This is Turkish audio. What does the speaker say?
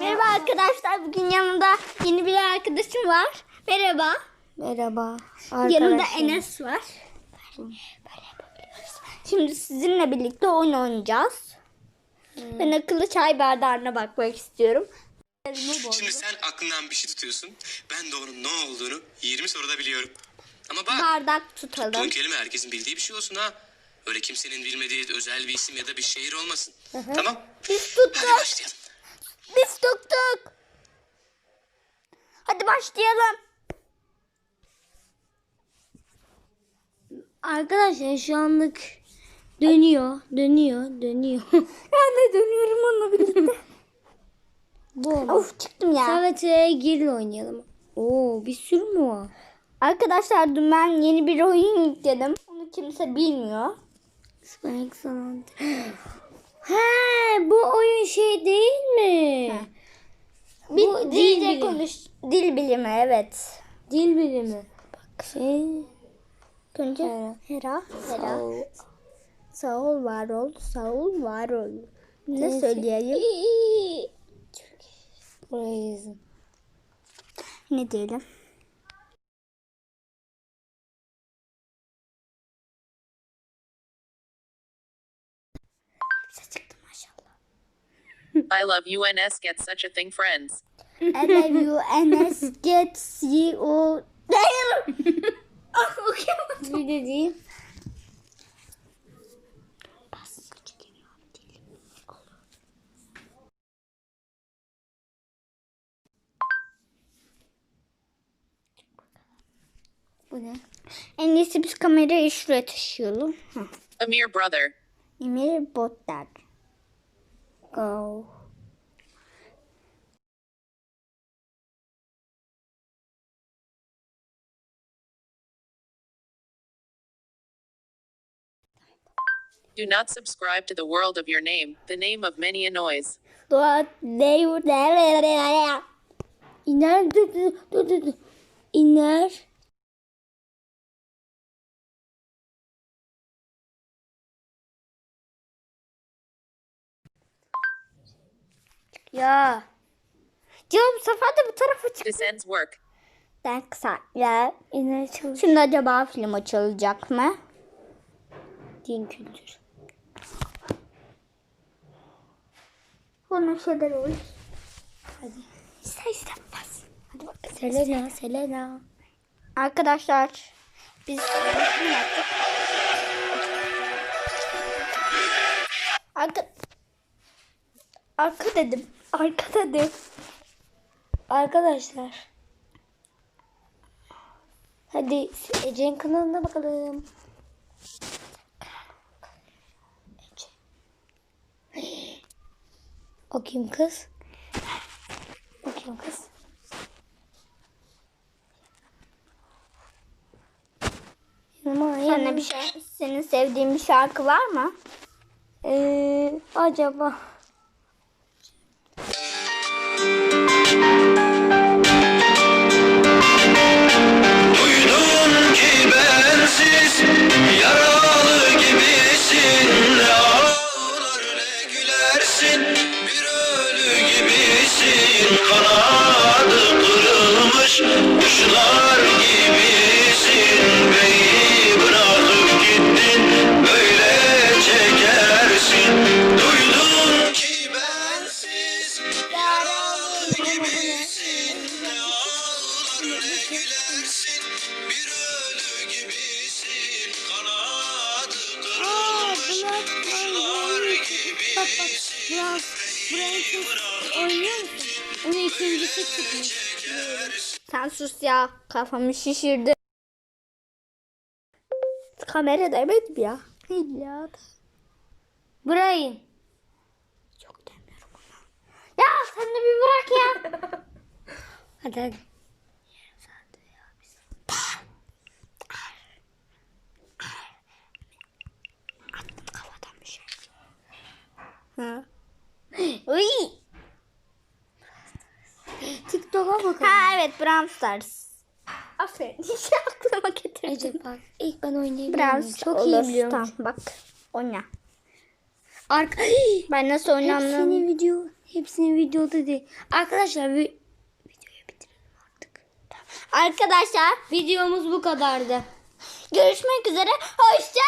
Merhaba arkadaşlar. Bugün yanımda yeni bir arkadaşım var. Merhaba. Merhaba Yanımda arkadaşlar. Enes var. Şimdi sizinle birlikte oyun oynayacağız. Ben akıllı çay bardağına bakmak istiyorum. Şimdi sen aklından bir şey tutuyorsun. Ben de onun ne olduğunu 20 soruda biliyorum. Ama bak Bardak tuttuğun tutalım. kelime herkesin bildiği bir şey olsun ha. Öyle kimsenin bilmediği özel bir isim ya da bir şehir olmasın. Tamam. Biz Hadi tuttuk. başlayalım. Biz tuttuk. Hadi başlayalım. Arkadaşlar şu anlık dönüyor, dönüyor, dönüyor. Ben de dönüyorum onunla birlikte. Bu oldu. of çıktım ya. Samet'e gir oynayalım. Oo bir sürü mü var? Arkadaşlar dün ben yeni bir oyun yükledim. Onu kimse bilmiyor. Spike Sound. He bu oyun şey değil mi? Bir Bu dil konuş dil bilimi evet. Dil bilimi. Bak. Şey. Önce Hera. Hera. Hera. Sağ ol. Sağ ol, var ol, sağ ol, var ol. Ne Neyse. söyleyeyim? Buraya yazın. Ne diyelim? Hepsi çıktı maşallah. I love UNS get such a thing friends. and get C O. Aklıma gelmedi. Bir de değil. Bu ne? En iyisi biz kamerayı şuraya taşıyalım. Amir brother. Emir Botter. Go. Do not subscribe to the world of your name, the name of many a noise. Dua dev İner dur dur dur dur. dur. İner. Ya. Ya bu sefer de bu tarafa çık. This ends work. Ben kısa. Ya. İner çalış. Şimdi acaba film açılacak mı? Din kültür. Bunun şeyler olur. Hadi. İster istemez. Hadi bakalım. Selena, Selena. Arkadaşlar biz yaptık. Arka... Arka dedim. Arka dedim. Arkadaşlar. Hadi Ece'nin kanalına bakalım. O kim kız? O kim kız? Yanıma. bir şey, senin sevdiğin bir şarkı var mı? Ee, acaba. Gülersin bir ölü gibisin Kanadı kırılmış kuşlar gibisin oynuyor musun? Onun ikincisi çıkmış. Sen sus ya. Kafamı şişirdi. Kamera demedim ya. Ya. Burayı. Çok demiyorum ona. Ya sen de bir bırak ya. Hadi hadi. Kafadan bir şey. Ha. Uy. TikTok'a bakalım. Ha evet Brawl Stars. Aferin. Hiç aklıma getirdim. Ece bak ilk ben oynayabilirim. Brawl Çok olur. iyi biliyorum. Tamam bak. Oyna. Arka... Ben nasıl oynandığını Hepsini video, Hepsini videoda değil. Arkadaşlar vi- videoyu bitirelim artık. Arkadaşlar Videomuz bu kadardı. görüşmek üzere. Hoşça